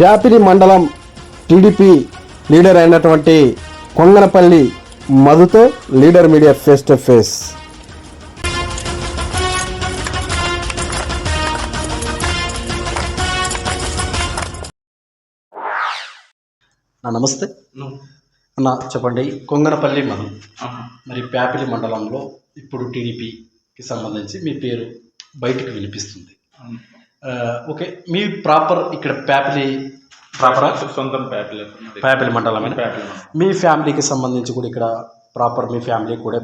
ప్యాపిరి మండలం TDP leader అయినటువంటి Konganapalli మధుతో leader media face to face. నమస్తే. అన్న చెప్పండి కొంగనపల్లి మధు. మరి ప్యాపిలి మండలంలో ఇప్పుడు టీడీపీకి సంబంధించి మీ పేరు బయటకు వినిపిస్తుంది. ఓకే. మీ ప్రాపర్ ఇక్కడ ప్యాపిలి ప్రాపరా? సొంతం ప్యాపిల్ ప్యాపిలి ప్యాపిల్ మీ ఫ్యామిలీకి సంబంధించి కూడా ఇక్కడ ప్రాపర్ మీ ఫ్యామిలీ కూడా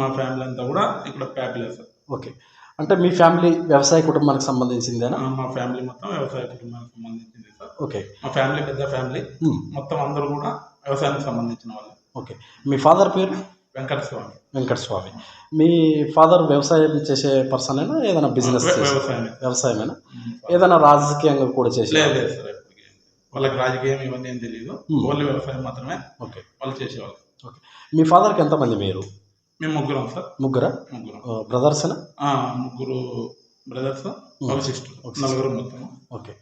మా ఫ్యామిలీ అంతా కూడా ఇక్కడ ప్యాపిల్ సార్. ఓకే. అంటే మీ ఫ్యామిలీ వ్యవసాయ కుటుంబానికి సంబంధించిందేనా? మా ఫ్యామిలీ మొత్తం వ్యవసాయ కుటుంబానికి సంబంధించింది సార్. ఓకే. మా ఫ్యామిలీ పెద్ద ఫ్యామిలీ. మొత్తం అందరూ కూడా వ్యవసాయానికి సంబంధించిన వాళ్ళు. ఓకే. మీ ఫాదర్ పేరు? వెంకట స్వామి వెంకట స్వామి మీ ఫాదర్ వ్యవసాయం చేసే పర్సన్ అయినా ఏదైనా బిజినెస్ వ్యవసాయమేనా? ఏదైనా రాజకీయంగా కూడా చేసే లేదు సార్. వాళ్ళకి రాజకీయం ఇవన్నీ ఏం తెలియదు. ఓన్లీ వ్యవసాయం మాత్రమే ఓకే. వాళ్ళు చేసేవాళ్ళు. ఓకే. మీ ఫాదర్కి ఎంతమంది మీరు? మేము ముగ్గురం సార్. ముగ్గురా? ముగ్గురం. బ్రదర్స్నా? ముగ్గురు బ్రదర్స్ ఒక సిస్టర్ నలుగురు మొత్తం ఓకే.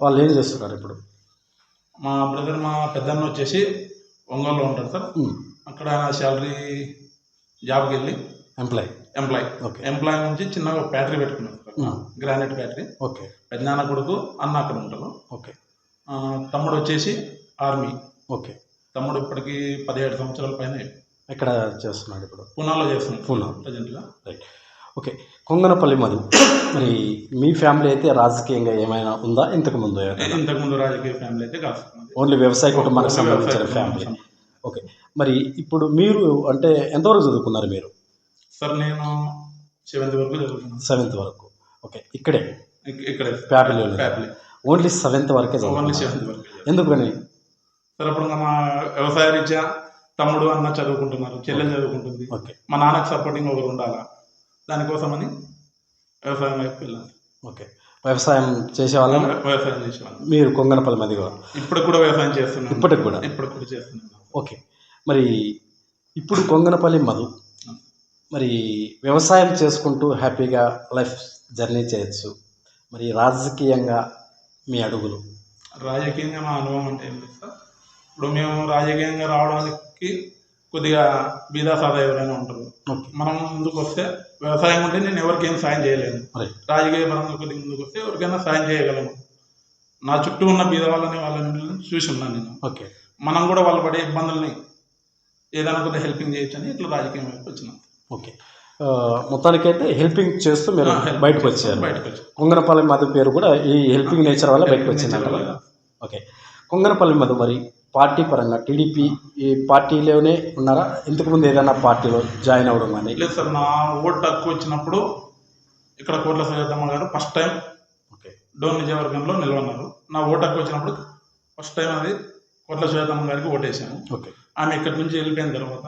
వాళ్ళు ఏం చేస్తున్నారు ఇప్పుడు? మా బ్రదర్ మా పెద్దన్న వచ్చేసి ఒంగోలులో ఉంటాడు సార్. అక్కడ శాలరీ జాబ్కి వెళ్ళి ఎంప్లాయ్ ఎంప్లాయ్ ఓకే ఎంప్లాయ్ నుంచి చిన్నగా ఒక బ్యాటరీ పెట్టుకున్నాను గ్రానైట్ బ్యాటరీ ఓకే పెద్దనాన్న కొడుకు అన్న అక్కడ ఉంటారు. ఓకే తమ్ముడు వచ్చేసి ఆర్మీ ఓకే తమ్ముడు ఇప్పటికి పదిహేడు సంవత్సరాల పైన ఎక్కడ చేస్తున్నాడు ఇప్పుడు? పూనాలో చేస్తున్నాడు. పూనా. ప్రజెంట్గా. Right okay Konganapalli Madhu. మరి మీ ఫ్యామిలీ అయితే రాజకీయంగా ఏమైనా ఉందా? ఇంతకు ముందు ఏమైనా? ఇంతకుముందు రాజకీయ ఫ్యామిలీ అయితే కాదు. ఓన్లీ వ్యవసాయ కుటుంబానికి సంబంధించిన ఫ్యామిలీ. ఓకే మరి ఇప్పుడు మీరు అంటే ఎంతవరకు చదువుకున్నారు మీరు? సార్ నేను సెవెంత్ వరకు చదువుతున్నాను సెవెంత్ వరకు. ఓకే ఇక్కడే? ఇక్- ఇక్కడే. ఫ్యామిలీ ఓన్లీ సెవెంత్ వరకే ఓన్లీ సెవెంత్ వరకు ఎందుకని? సార్ అప్పుడు మా వ్యవసాయ రీత్యా తమ్ముడు అన్న చదువుకుంటున్నారు చెల్లెలు చదువుకుంటుంది. ఓకే. మా నాన్నకు సపోర్టింగ్ ఒకరు ఉండాలా? దానికోసమని వ్యవసాయం వైపు వెళ్ళాను. ఓకే. వ్యవసాయం చేసే వాళ్ళని వ్యవసాయం చేసేవాళ్ళం. మీరు కొంగనపల్లి మదిగా ఇప్పుడు కూడా వ్యవసాయం చేస్తున్నాను. ఇప్పటికి కూడా? ఇప్పుడు కూడా చేస్తున్నాను. ఓకే. మరి ఇప్పుడు కొంగనపల్లి మధు. మరి వ్యవసాయం చేసుకుంటూ హ్యాపీగా లైఫ్ జర్నీ చేయొచ్చు. మరి రాజకీయంగా మీ అడుగులు? రాజకీయంగా మా అనుభవం అంటే ఏం లేదు సార్. ఇప్పుడు మేము రాజకీయంగా రావడానికి కొద్దిగా బీదా సాదా ఎవరైనా ఉంటారు. మనం ముందుకు వస్తే వ్యవసాయం ఉంటే నేను ఎవరికి ఏం సాయం చేయలేను. రాజకీయ పరంగా కొద్దిగా ముందుకు వస్తే ఎవరికైనా సాయం చేయగలను. నా చుట్టూ ఉన్న బీద వాళ్ళని వాళ్ళని చూసి ఉన్నాను నేను. ఓకే. మనం కూడా వాళ్ళు పడే ఇబ్బందుల్ని ఏదైనా కొద్దిగా హెల్పింగ్ చేయొచ్చని ఇట్లా రాజకీయం వైపు వచ్చినాం. ఓకే. మొత్తానికైతే హెల్పింగ్ చేస్తూ మీరు బయటకు వచ్చారు. బయటకు వచ్చాం కొంగనపల్లి మధు పేరు కూడా ఈ హెల్పింగ్ నేచర్ వల్ల బయటకు వచ్చింది నేచర్ అంటారా? వల్ల. ఓకే. కొంగనపల్లి మధు మరి పార్టీ పరంగా టీడీపీ ఈ పార్టీలోనే ఉన్నారా? ఇంతకుముందు ఏదైనా పార్టీలో జాయిన్ అవ్వడం కానీ? లేదు సార్ నా ఓటు తక్కువ వచ్చినప్పుడు ఇక్కడ కోట్ల సరితమ్మ గారు ఫస్ట్ టైం ఓకే. డోన్ నిజవర్గంలో నిలవన్నారు నా ఓటు తక్కువ వచ్చినప్పుడు ఫస్ట్ టైం అది కోట్ల సరితమ్మ గారికి ఓటేసాను ఓకే. ఆమె ఇక్కడి నుంచి వెళ్ళిపోయిన తర్వాత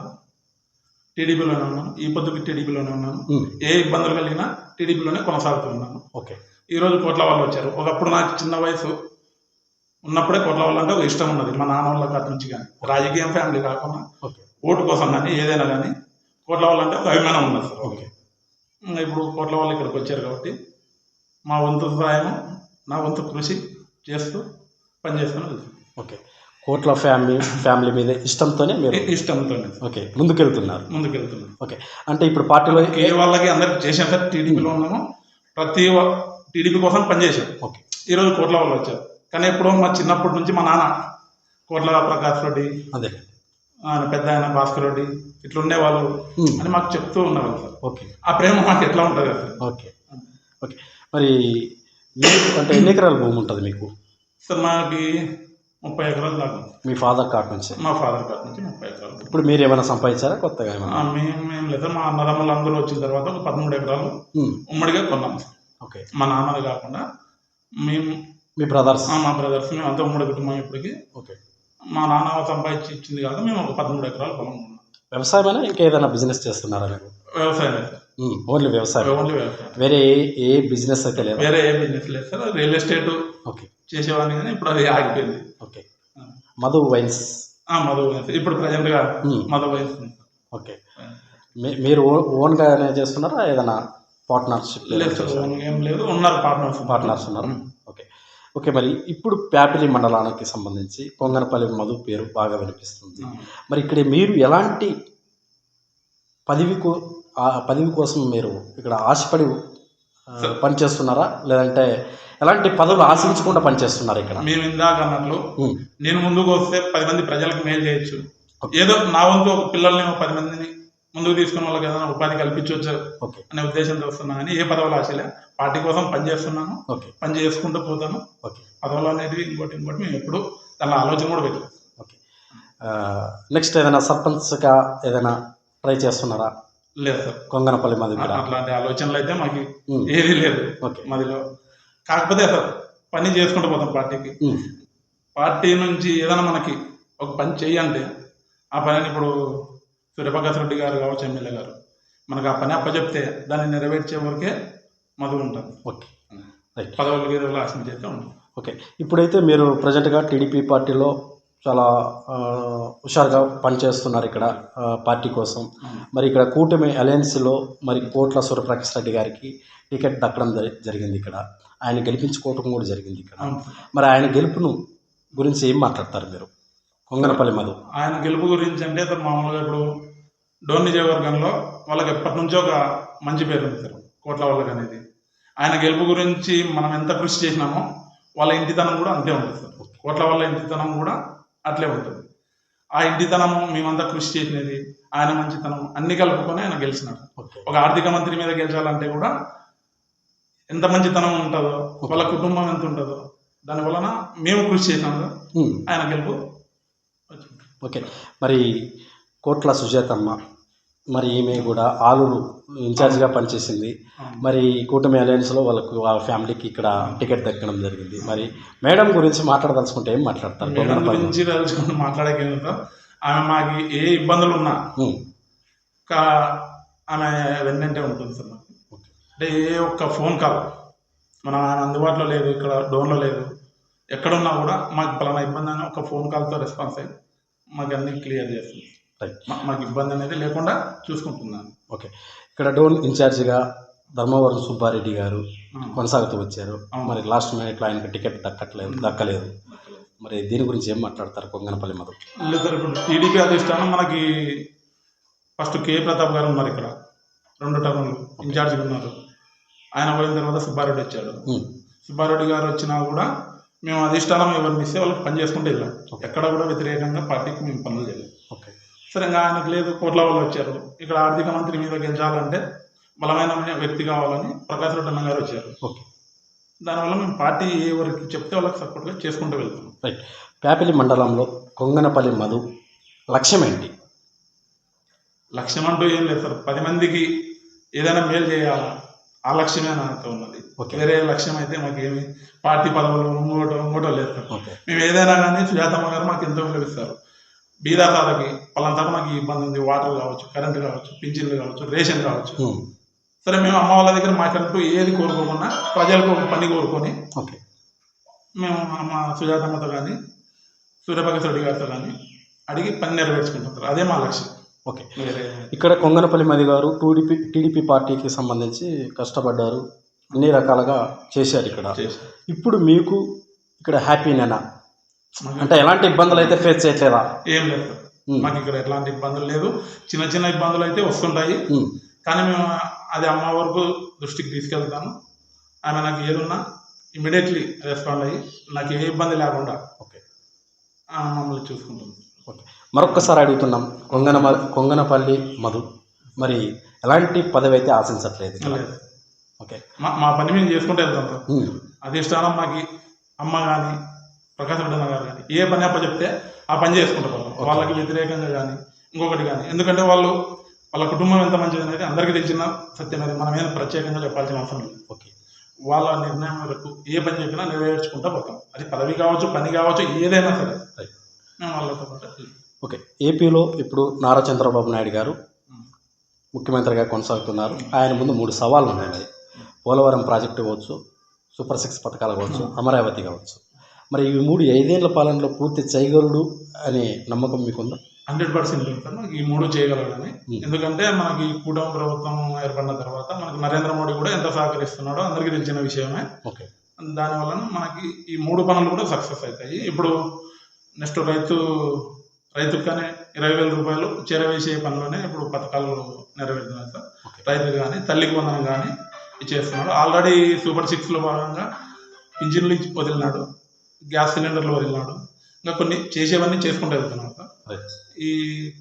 టీడీపీలోనే ఉన్నాను ఈ పొద్దుకి టీడీపీలోనే ఉన్నాను ఏ ఇబ్బందులు కలిగినా టీడీపీలోనే కొనసాగుతున్నాను ఓకే. ఈరోజు కోట్ల వాళ్ళు వచ్చారు. ఒకప్పుడు నాకు చిన్న వయసు ఉన్నప్పుడే కోట్ల వాళ్ళు అంటే ఒక ఇష్టం ఉన్నది. మా నాన్న వాళ్ళ కాటి నుంచి కానీ రాజకీయం ఫ్యామిలీ కాకుండా ఓకే. ఓటు కోసం కానీ ఏదైనా కానీ కోట్ల వాళ్ళు అంటే ఒక అభిమానం ఉన్నది సార్. ఓకే. ఇప్పుడు కోట్ల వాళ్ళు ఇక్కడికి వచ్చారు కాబట్టి మా వంతు సహాయం నా వంతు కృషి చేస్తూ పనిచేస్తూనే. ఓకే. కోట్ల ఫ్యామిలీ ఫ్యామిలీ మీద ఇష్టంతోనే మీరు ఇ- ఇష్టంతో ఓకే ముందుకెళ్తున్నారు. ముందుకు వెళ్తున్నాను ఓకే అంటే ఇప్పుడు పార్టీలో ఏ వాళ్ళకి అందరికి చేసాం సార్ టీడీపీలో ఉన్నాము. ప్రతి టీడీపీ కోసం పనిచేసాం ఓకే. ఈరోజు కోట్ల వాళ్ళు వచ్చారు. కానీ ఎప్పుడో మా చిన్నప్పటి నుంచి మా నాన్న కోట్ల ప్రకాష్ రెడ్డి అదే. ఆయన పెద్ద ఆయన భాస్కర్ రెడ్డి ఇట్లా ఉండేవాళ్ళు అని మాకు చెప్తూ ఉండేవాళ్ళు సార్. ఓకే. ఆ ప్రేమ మాకు ఎట్లా ఉంటుంది సార్? ఓకే. ఓకే. మరి అంటే ఎన్ని ఎకరాల భూమి ఉంటుంది మీకు? సార్ మాకి ముప్పై ఎకరాలు దాకా. మీ ఫాదర్ కార్డ్ నుంచి? మా ఫాదర్ గారి నుంచి ముప్పై ఎకరాలు. ఇప్పుడు మీరు ఏమైనా సంపాదించారా కొత్తగా ఏమైనా? మేము మేము లేదా. మా అన్నదమ్ములు అందరూ వచ్చిన తర్వాత ఒక పదమూడు ఎకరాలు ఉమ్, ఉమ్మడిగా కొన్నాం. ఓకే. మా నాన్నది కాకుండా మేము మీ బ్రదర్స్? మా బ్రదర్స్ మేము అంతా ఉమ్మడి కుటుంబం ఇప్పటికి. ఓకే. మా నాన్న సంపాదించి ఇచ్చింది కాదు మేము ఒక పదమూడు ఎకరాలు పొలం కొన్నాం. వ్యవసాయమైనా? ఇంకేదైనా బిజినెస్ చేస్తున్నారా మీరు? వ్యవసాయం ఓన్లీ వ్యవసాయం ఓన్లీ వ్యవసాయం వేరే ఏ ఏ బిజినెస్ అయితే లేదా? వేరే ఏ బిజినెస్ లేదు సార్ రియల్ ఎస్టేట్. ఓకే. చేసేవాడిని కానీ ఇప్పుడు అది ఆగిపోయింది. Okay. Madhu wines. Madhu wines. ఇప్పుడు ప్రజెంట్గా మధు వైన్స్ ఓకే. మీరు ఓన్గానే చేస్తున్నారా ఏదైనా పార్ట్నర్షిప్ లేదు ఏం లేదు ఉన్నారు పార్ట్నర్స్. పార్ట్నర్స్ ఉన్నారు. ఓకే. ఓకే మరి ఇప్పుడు ప్యాపిలి మండలానికి సంబంధించి కొంగనపల్లి మధు పేరు బాగా వినిపిస్తుంది. మరి ఇక్కడ మీరు ఎలాంటి పదవి కో పదవి కోసం మీరు ఇక్కడ ఆశపడి. పనిచేస్తున్నారా? లేదంటే ఎలాంటి పదవులు ఆశించకుండా పనిచేస్తున్నారు ఇక్కడ? మేము ఇందాక అన్నట్లు నేను ముందుకు వస్తే పది మంది ప్రజలకు మేలు చేయొచ్చు. ఏదో నా వంతు ఒక పిల్లల్ని పది మందిని ముందుకు తీసుకున్న వాళ్ళకి ఏదైనా ఉపాధి కల్పించవచ్చు అనే ఉద్దేశంతో వస్తున్నా కానీ ఏ పదవులు ఆశలే. పార్టీ కోసం పని చేస్తున్నాను. ఓకే. పని చేసుకుంటూ పోతాను. ఓకే. పదవులు అనేది ఇంకోటి ఇంకోటి మేము ఎప్పుడు దాని ఆలోచన కూడా పెట్టాం. ఓకే. నెక్స్ట్ ఏదైనా సర్పంచ్గా ఏదైనా ట్రై చేస్తున్నారా? లేదు సార్. కొంగనపల్లి ఇక్కడ అట్లాంటి ఆలోచనలు అయితే మాకు ఏది లేదు. ఓకే. మదిలో కాకపోతే పని చేసుకుంటూ పోతాం పార్టీకి. పార్టీ నుంచి ఏదైనా మనకి ఒక పని చెయ్యంటే ఆ పనిని ఇప్పుడు సూర్యప్రకాశ్ రెడ్డి గారు కావచ్చు ఎమ్మెల్యే గారు మనకు ఆ పని అప్పచెప్తే దాన్ని నెరవేర్చే వరకే మధు ఉంటుంది ఓకే. పదవులు గీదవులు ఆశించైతే ఉంటుంది. ఓకే. ఇప్పుడైతే మీరు ప్రజెంట్గా టీడీపీ పార్టీలో చాలా హుషారుగా పనిచేస్తున్నారు ఇక్కడ పార్టీ కోసం. మరి ఇక్కడ కూటమి అలయన్స్లో మరి కోట్ల సూర్యప్రకాష్ రెడ్డి గారికి టికెట్ దక్కడం జరి- జరిగింది ఇక్కడ. ఆయన గెలిపించుకోవటం కూడా జరిగింది ఇక్కడ. మరి ఆయన గెలుపును గురించి ఏం మాట్లాడతారు మీరు? కొంగనపల్లి మధు. ఆయన గెలుపు గురించి అంటే సార్ మామూలుగా ఇప్పుడు డోన్ నియోజకవర్గంలో వాళ్ళకి ఎప్పటి నుంచో ఒక మంచి పేరు ఉంది సార్ కోట్ల వాళ్ళకి అనేది. ఆయన గెలుపు గురించి మనం ఎంత కృషి చేసినామో వాళ్ళ ఇంటితనం కూడా అంతే ఉంటుంది సార్. కోట్ల వాళ్ళ ఇంటితనం కూడా అట్లే ఉంటుంది. ఆ ఇంటితనము మేమంతా కృషి చేసినది ఆయన మంచితనం అన్ని కలుపుకొని ఆయన గెలిచినాడు. ఒక ఆర్థిక మంత్రి మీద గెలిచాలంటే కూడా ఎంత మంచితనం ఉంటుందో వాళ్ళ కుటుంబం ఎంత ఉంటుందో దాని వలన మేము కృషి ఉమ్, ఆయన గెలుపు ఓకే. మరి కోట్ల సుజాతమ్మ మరి ఈమె కూడా ఆలూరు ఇన్ఛార్జిగా పనిచేసింది. మరి కూటమి అలయన్స్లో వాళ్ళకు వాళ్ళ ఫ్యామిలీకి ఇక్కడ టికెట్ దక్కడం జరిగింది. మరి మేడం గురించి మాట్లాడదలుచుకుంటే ఏం మాట్లాడతారు? మేడం గురించి తలుచుకుంటూ మాట్లాడకే ఆమె మాకు ఏ ఇబ్బందులు ఉన్నా ఆమె వెన్నంటే ఉంటుంది అంటే ఏ ఒక్క ఫోన్ కాల్ మనం ఆయన అందుబాటులో లేదు ఇక్కడ డోన్లో లేదు. ఎక్కడున్నా కూడా మాకు పలానా ఇబ్బంది అని ఒక ఫోన్ కాల్తో రెస్పాన్స్ అయ్యి మాకు అన్ని క్లియర్ చేస్తుంది. మాకు ఇబ్బంది అనేది లేకుండా చూసుకుంటున్నాను. ఓకే. ఇక్కడ డోన్ ఇన్ఛార్జిగా ధర్మవరం సుబ్బారెడ్డి గారు. కొనసాగుతూ వచ్చారు. మరి లాస్ట్ మినిట్లో ఆయనకు టికెట్ దక్కట్లేదు దక్కలేదు. మరి దీని గురించి ఏం మాట్లాడతారు కొంగనపల్లి మధు? లేదు సార్ ఇప్పుడు టీడీపీ అధిష్టానం మనకి ఫస్ట్ కే ప్రతాప్ గారు ఉన్నారు ఇక్కడ. రెండు టర్ములు ఇన్ఛార్జిగా ఉన్నారు. ఆయన పోయిన తర్వాత సుబ్బారెడ్డి వచ్చాడు. సుబ్బారెడ్డి గారు వచ్చినా కూడా మేము అధిష్టానం ఎవరిని ఇస్తే వాళ్ళకి పని చేసుకుంటూ వెళ్ళాం. ఎక్కడ కూడా వ్యతిరేకంగా పార్టీకి మేము పనులు చేయలేదు. ఓకే. సరే ఇంకా ఆయనకు లేదు కోట్ల వాళ్ళు వచ్చారు. ఇక్కడ ఆర్థిక మంత్రి మీద గెలిచాలంటే బలమైన వ్యక్తి కావాలని ప్రకాశ్ రెడ్డి అన్న గారు వచ్చారు. ఓకే. దానివల్ల మేము పార్టీ ఎవరికి చెప్తే వాళ్ళకి సపోర్ట్గా చేసుకుంటూ వెళ్తాం రైట్. ప్యాపిలి మండలంలో కొంగనపల్లి మధు లక్ష్యం ఏంటి? లక్ష్యం అంటూ ఏం లేదు సార్. పది మందికి ఏదైనా మేలు చేయాలా? ఆ లక్ష్యమే నాతో ఉన్నది. వేరే లక్ష్యం అయితే మాకేమి? పార్టీ పదవులు ఇంకోటో ఇంకోటో లేదు మేము ఏదైనా కానీ సుజాతమ్మ గారు మాకు ఎంతో విలువిస్తారు బీదాతాలకి పలాంతారు మాకు ఇబ్బంది ఉంది. వాటర్ కావచ్చు కరెంట్ కావచ్చు పింఛన్లు కావచ్చు రేషన్ కావచ్చు. సరే మేము అమ్మ వాళ్ళ దగ్గర మాకంటూ ఏది కోరుకోకుండా ప్రజలకు ఒక పని కోరుకొని ఓకే. మేము అమ్మ సుజాతమ్మతో కానీ సూర్యప్రకాశ్ రెడ్డి గారితో కానీ అడిగి పని నెరవేర్చుకుంటాం అదే మా లక్ష్యం. ఓకే. ఇక్కడ కొంగనపల్లి మధు గారు టీడీపీ టీడీపీ పార్టీకి సంబంధించి కష్టపడ్డారు. అన్ని రకాలుగా చేశారు ఇక్కడ. ఇప్పుడు మీకు ఇక్కడ హ్యాపీనేనా మాకు అంటే ఎలాంటి ఇబ్బందులు అయితే ఫేస్ చేయట్లేదా? ఏం లేదు. మాకు ఇక్కడ ఎట్లాంటి ఇబ్బందులు లేదు. చిన్న చిన్న ఇబ్బందులు అయితే వస్తుంటాయి. కానీ మేము అది అమ్మ వరకు దృష్టికి తీసుకెళ్తాను ఆమె నాకు ఏదున్నా ఇమీడియట్లీ రెస్పాండ్ అయ్యి నాకు ఏ ఇబ్బంది లేకుండా ఓకే. మమ్మల్ని చూసుకుంటుంది. మరొక్కసారి అడుగుతున్నాం కొంగన కొంగనపల్లి మధు. మరి ఎలాంటి పదవి అయితే ఆశించట్లేదు ఓకే. మా మా పని మేము చేసుకుంటూ వెళ్తాం సార్. అధిష్టానం మాకు అమ్మ కానీ ప్రకాశ్ రెడ్డి గారు కానీ ఏ పని అప్ప చెప్తే ఆ పని చేసుకుంటూ. వాళ్ళకి వ్యతిరేకంగా కానీ ఇంకొకటి కానీ ఎందుకంటే వాళ్ళు వాళ్ళ కుటుంబం ఎంత మంచిది అనేది అందరికీ తెలిసిన సత్యం అది. మనం ఏం ప్రత్యేకంగా చెప్పాల్సిన అవసరం లేదు. ఓకే. వాళ్ళ నిర్ణయం వరకు ఏ పని చెప్పినా నెరవేర్చుకుంటూ పోతాం. అది పదవి కావచ్చు పని కావచ్చు ఏదైనా సరే. రైట్. మేము వాళ్ళతో పాటు ఓకే. ఏపీలో ఇప్పుడు నారా చంద్రబాబు నాయుడు గారు ముఖ్యమంత్రిగా కొనసాగుతున్నారు. ఆయన ముందు మూడు సవాళ్ళు ఉన్నాయి మరి. పోలవరం ప్రాజెక్టు కావచ్చు సూపర్ సిక్స్ పథకాలు కావచ్చు అమరావతి కావచ్చు. మరి ఈ మూడు ఐదేళ్ళ పాలనలో పూర్తి చేయగలడు అనే నమ్మకం మీకుందా? హండ్రెడ్ పర్సెంట్ మనకి ఈ మూడు చేయగలడని. ఎందుకంటే మనకి ఈ కూటమి ప్రభుత్వం ఏర్పడిన తర్వాత మనకి నరేంద్ర మోడీ కూడా ఎంత సహకరిస్తున్నాడో అందరికీ తెలిసిన విషయమే. ఓకే. దానివల్ల మనకి ఈ మూడు పనులు కూడా సక్సెస్ అవుతాయి. ఇప్పుడు నెక్స్ట్ రైతు రైతుకు కానీ ఇరవై వేల రూపాయలు చేరవేసే పనిలోనే ఇప్పుడు పథకాలు నెరవేరుతున్నాయి సార్. ఓకే. రైతు కానీ తల్లికి వందనం కానీ ఇచ్చేస్తున్నాడు ఆల్రెడీ సూపర్ సిక్స్లో భాగంగా ఇంజిన్లు వదిలినాడు గ్యాస్ సిలిండర్లు వదిలినాడు. ఇంకా కొన్ని చేసేవన్నీ చేసుకుంటూ వెళ్తున్నాడు సార్. ఈ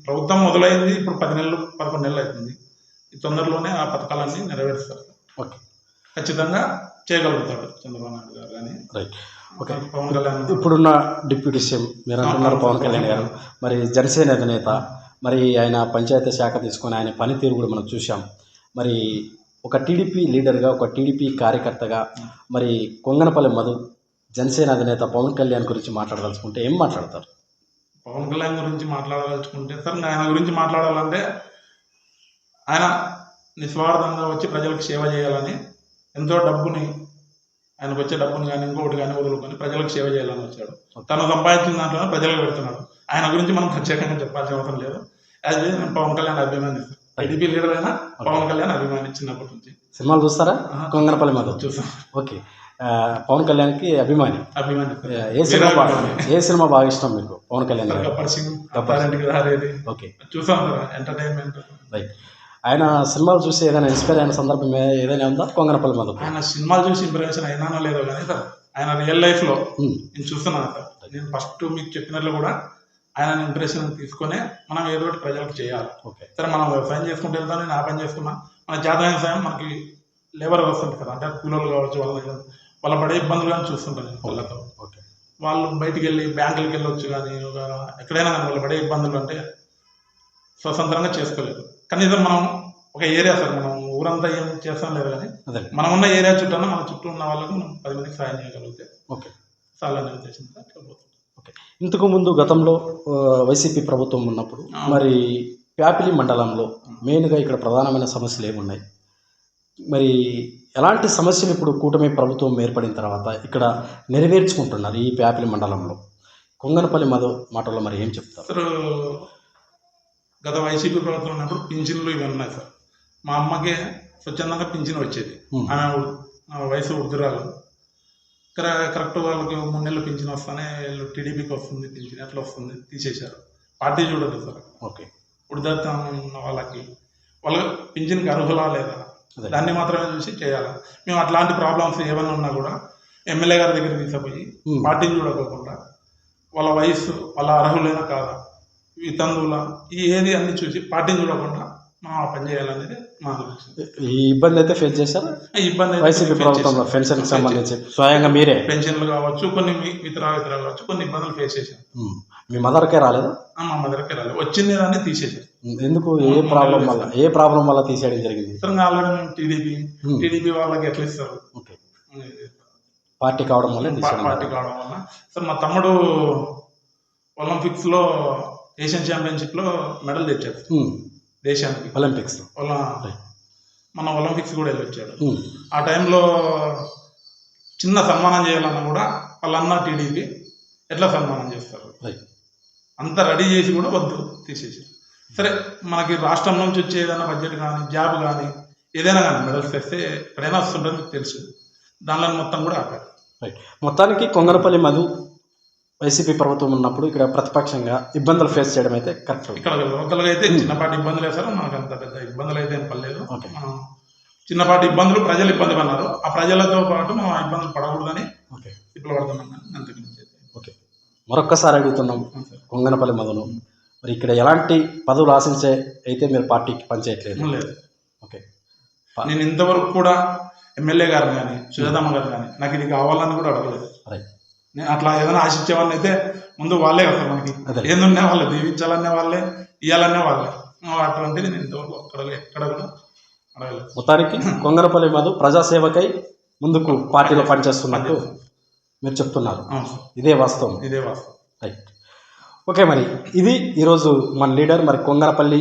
ప్రభుత్వం మొదలైంది ఇప్పుడు పది నెలలు పదకొండు నెలలు అవుతుంది. ఈ తొందరలోనే ఆ పథకాలన్నీ నెరవేరుస్తారు ఓకే. ఖచ్చితంగా చేయగలుగుతాడు చంద్రబాబు నాయుడు గారు కానీ. Right okay. పవన్ కళ్యాణ్ ఇప్పుడున్న డిప్యూటీ సీఎం మీరు అంటున్నారు పవన్ కళ్యాణ్ గారు. మరి జనసేన అధినేత మరి ఆయన పంచాయతీ శాఖ తీసుకొని ఆయన పనితీరు కూడా మనం చూసాం మరి ఒక టీడీపీ లీడర్గా ఒక టీడీపీ కార్యకర్తగా మరి కొంగనపల్లి మధు జనసేన అధినేత పవన్ కళ్యాణ్ గురించి మాట్లాడదలుచుకుంటే ఏం మాట్లాడతారు? పవన్ కళ్యాణ్ గురించి మాట్లాడదలుచుకుంటే సార్ ఆయన గురించి మాట్లాడాలంటే ఆయన నిస్వార్థంగా వచ్చి ప్రజలకు సేవ చేయాలని ఎంతో డబ్బుని ఆయనకు వచ్చే డబ్బుని కానీ ఇంకొకటి కానీ వదులుకొని ప్రజలకు సేవ చేయాలని వచ్చాడు. తను సంపాదించిన దాంట్లో ప్రజలకు పెడుతున్నాడు. ఆయన గురించి మనం ప్రత్యేకంగా చెప్పాల్సిన అవసరం లేదు. యాజ్ నేను పవన్ కళ్యాణ్ అభిమానిస్తాను. టీడీపీ లీడర్ అయినా పవన్ కళ్యాణ్ అభిమాని చిన్నప్పటి నుంచి. సినిమాలు చూస్తారా? కొంగనపల్లి మధు చూసాం ఓకే. పవన్ కళ్యాణ్కి అభిమాని. అభిమానిస్తాను. ఏ సినిమా బాగా ఏ సినిమా బాగా ఇష్టం మీకు పవన్ కళ్యాణ్ గబ్బర్ సింగ్ ఓకే. చూసాం ఎంటర్టైన్మెంట్ రైట్ ఆయన సినిమాలు చూసి ఏదైనా ఇన్స్పైర్ అయిన సందర్భం ఏదైనా ఉందా? కొంగనపల్లి మధు ఆయన సినిమాలు చూసి ఇంప్రెషన్ అయినానో లేదో కానీ సార్ ఆయన రియల్ లైఫ్లో నేను చూస్తున్నాను సార్. నేను ఫస్ట్ మీకు చెప్పినట్లు కూడా ఆయన ఇంప్రెషన్ తీసుకొని మనం ఏదో ఒకటి ప్రజలకు చేయాలి. ఓకే. సరే మనం వ్యవసాయం చేసుకుంటూ వెళ్తాం నేను ఆ పని చేసుకున్నా మన జాతీయ సాయం మనకి లేబర్ వస్తుంది కదా అంటే కూలీలు కావచ్చు వాళ్ళ వాళ్ళ పడే ఇబ్బందులు కానీ చూస్తుంటాను నేను వాళ్ళతో ఓకే. వాళ్ళు బయటికి వెళ్ళి బ్యాంకులకి వెళ్ళొచ్చు కానీ ఎక్కడైనా కానీ వాళ్ళు పడే ఇబ్బందులు అంటే స్వతంత్రంగా చేసుకోలేదు. కనీసం మనం ఒక ఏరియా సార్ మనం ఊరంతా ఏం చేస్తాం లేదు కానీ అదే. మనం ఉన్న ఏరియా చుట్టూ మన చుట్టూ ఉన్న వాళ్ళకు మనం పది మందికి సాయం చేయగలిగితే ఓకే. చాలా అనే పోతుంది ఓకే. ఇంతకు ముందు గతంలో వైసీపీ ప్రభుత్వం ఉన్నప్పుడు. మరి ప్యాపిలి మండలంలో మెయిన్గా ఇక్కడ ప్రధానమైన సమస్యలు ఏమున్నాయి? మరి ఎలాంటి సమస్యలు ఇప్పుడు కూటమి ప్రభుత్వం ఏర్పడిన తర్వాత ఇక్కడ నెరవేర్చుకుంటున్నారు ఈ ప్యాపిలి మండలంలో? కొంగనపల్లి మధు మాటల్లో మరి ఏం చెప్తారు? గత వైసీపీ ప్రభుత్వం ఉన్నప్పుడు పింఛన్లు ఇవి ఉన్నాయి సార్. మా అమ్మకి స్వచ్ఛందంగా పింఛన్ వచ్చేది. ఆమె వయసు వృద్ధురాలు. కర- కరెక్ట్ వాళ్ళకి మూడు నెలలు పింఛన్ వస్తానే వీళ్ళు టీడీపీకి వస్తుంది పింఛన్ ఎట్లా వస్తుంది తీసేశారు. పార్టీ చూడదు సార్. ఓకే. వృద్ధాప్యం ఉన్న వాళ్ళకి వాళ్ళ పింఛన్కి అర్హులా లేదా. దాన్ని మాత్రమే చూసి చేయాలి? మేము అట్లాంటి ప్రాబ్లమ్స్ ఏమైనా ఉన్నా కూడా ఎమ్మెల్యే గారి దగ్గర తీసుకుపోయి. పార్టీని చూడకోకుండా వాళ్ళ వయస్సు వాళ్ళ అర్హులైన కాదా? ఈ తందువుల ఈ ఏది అన్ని చూసి పార్టీని చూడకుండా ఆ పని చేయాలనేది మా ఆలోచన ఈ ఇబ్బంది అయితే ఫేస్ చేశారు? ఈ ఇబ్బంది వైసీపీ ప్రభుత్వంలో. పెన్షన్కి సంబంధించి స్వయంగా మీరే? పెన్షన్లు కావచ్చు కొన్ని మీ- ఇతర ఇతర కావచ్చు కొన్ని ఇబ్బందులు ఫేస్ చేశాం ఉమ్. మీ మదర్కే రాలేదా? మా మదర్కి రాలేదు. వచ్చింది దాన్ని తీసేసాం ఉమ్. ఎందుకు? ఏ ప్రాబ్లం వల్ల ఏ ప్రాబ్లం వల్ల తీసేయడం జరిగింది? ఇతరంగా ఆల్రెడీ టీడీపీ. టీడీపీ వాళ్ళకి ఎట్లా ఇస్తారు? ఓకే. పార్టీ కావడం వల్ల పార్టీ కావడం వల్ల. సార్ మా తమ్ముడు ఒలింపిక్స్లో ఏషియన్ ఛాంపియన్షిప్లో మెడల్ తెచ్చాడు. దేశానికి. ఒలింపిక్స్. మన ఒలింపిక్స్ కూడా వెళ్ళొచ్చాడు. ఆ టైంలో చిన్న సన్మానం చేయాలన్నా కూడా వాళ్ళన్న టీడీపీ ఎట్లా సన్మానం చేస్తారు? రైట్. అంత రెడీ చేసి కూడా వద్దు తీసేసి. సరే మనకి రాష్ట్రం నుంచి వచ్చే ఏదైనా బడ్జెట్ కానీ జాబ్ కానీ ఏదైనా కానీ మెడల్స్ తెస్తే ఎక్కడైనా వస్తుంటుంది మీకు తెలుసు. దానిలో మొత్తం కూడా ఆపారు. రైట్. మొత్తానికి కొంగరపల్లి మధు వైసీపీ ప్రభుత్వం ఉన్నప్పుడు ఇక్కడ ప్రతిపక్షంగా ఇబ్బందులు ఫేస్ చేయడం అయితే కరెక్ట్ ఇక్కడ లోకల్గా అయితే చిన్నపాటి ఇబ్బందులు వేశారు మనకు అంత పెద్ద ఇబ్బందులు అయితే ఏం పర్లేదు ఓకే. మనం చిన్నపాటి ఇబ్బందులు ప్రజలు ఇబ్బంది పడినారు ఆ ప్రజలతో పాటు మనం ఆ ఇబ్బందులు పడకూడదని ఓకే ఇప్పుడు పడుతున్నాం ఓకే మరొక్కసారి అడుగుతున్నాం సార్. కొంగనపల్లి మధును. మరి ఇక్కడ ఎలాంటి పదవులు ఆశించే అయితే మీరు పార్టీకి పనిచేయట్లేదు? లేదు. ఓకే నేను ఇంతవరకు కూడా ఎమ్మెల్యే గారు కానీ సుజాతమ్మ గారు కానీ నాకు ఇది కావాలని కూడా అడగలేదు. రైట్ నేను అట్లా ఏదైనా ఆశించేవాళ్ళని అయితే ముందు వాళ్ళే కదా మనకి. అదే. ఏందున్నా వాళ్ళే? దీవించాలనే వాళ్ళే? ఇవ్వాలనే వాళ్ళే? అటువంటిది నేను ఇంతవరకు ఎక్కడ ఎక్కడ కూడా అడగలేదు. మొత్తానికి కొంగనపల్లి మధు ప్రజాసేవకై ముందుకు పార్టీలో పనిచేస్తున్నట్టు మీరు చెప్తున్నారు. ఇదే వాస్తవం. ఇదే వాస్తవం. రైట్ ఓకే మరి ఇది ఈరోజు మన లీడర్ మరి కొంగరపల్లి